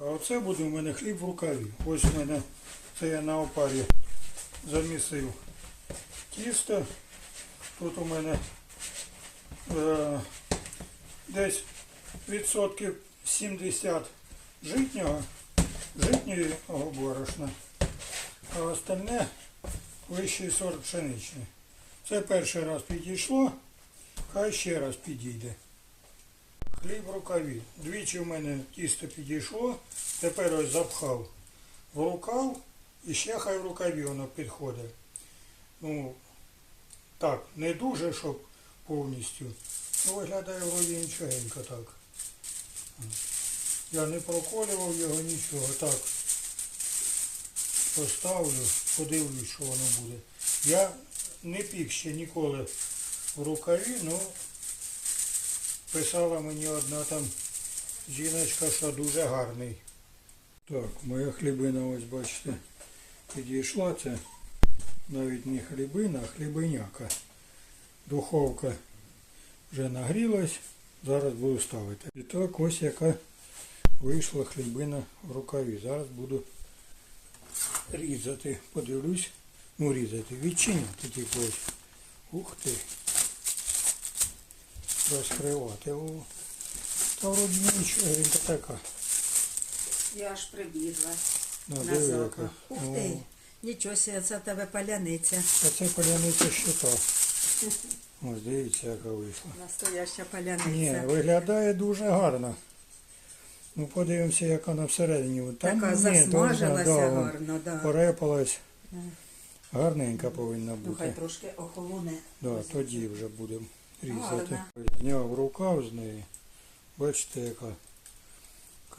А оце буде у мене хліб в рукаві. Ось у мене це я на опарі замісив тісто. Тут у мене е, десь відсотків 70 житнього, житнього борошна, а остальне вищий сорт пшеничний. Це перший раз підійшло, хай ще раз підійде. Хліб в рукаві. Двічі в мене тісто підійшло, тепер ось запхав в рукав і ще хай в рукаві воно підходить. Ну, так, не дуже, щоб повністю. Ну, виглядає вроді нічогенько так. Я не проколював його нічого. Так. Поставлю, подивлюсь, що воно буде. Я не пік ще ніколи в рукаві, ну писала мені одна там жіночка, що дуже гарний. Так, моя хлібина, ось бачите, підійшла. Це навіть не хлібина, а хлібиняка. Духовка вже нагрілась, зараз буду ставити. І так ось яка вийшла хлібина в рукаві. Зараз буду різати. Подивлюсь, ну різати, відчиняти тільки ось. Ух ти. Розкривати. О. Та вроді нічого, така. Я аж прибігла. Ну, На диви, запах. Ух О, ти, нічого себе, це в тебе паляниця. А це паляниця щита. Ось дивіться, яка вийшла. Настояща Ні, паляниця. виглядає дуже гарно. Ну подивимося, як вона всередині. Там Така ні, засмажилася да, гарно, да. порепалась. Да. Гарненька повинна Ну, хай трошки охолоне. Да, тоді вже будемо різати. Зняв рукав з неї. Бачите, яка.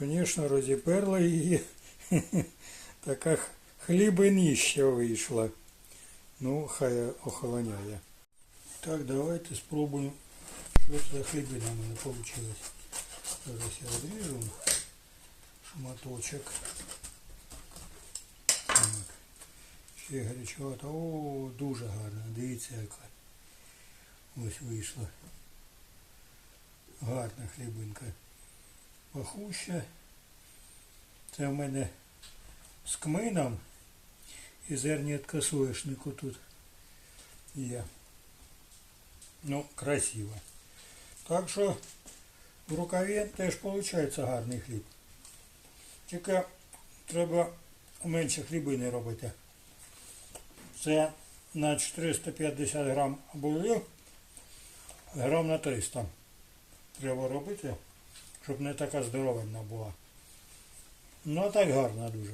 Звісно, розіперла її. Така хлібиніща вийшла. Ну, хай охолоняє. Так, давайте спробуємо, що це за хлібина в мене вийшла. Зараз я відріжу шматочок. Так. Ще гарячовато. О, дуже гарно. Дивіться яка. Ось вийшла. Гарна хлібинка. Пахуща. Це в мене з кмином і зернятка соєшнику тут є. Ну, красиво. Так що в рукаві теж виходить гарний хліб. Тільки треба менше хлібини робити. Це на 450 грам оболив, грам на 300 треба робити, щоб не така здоровенна була. Ну а так гарна дуже.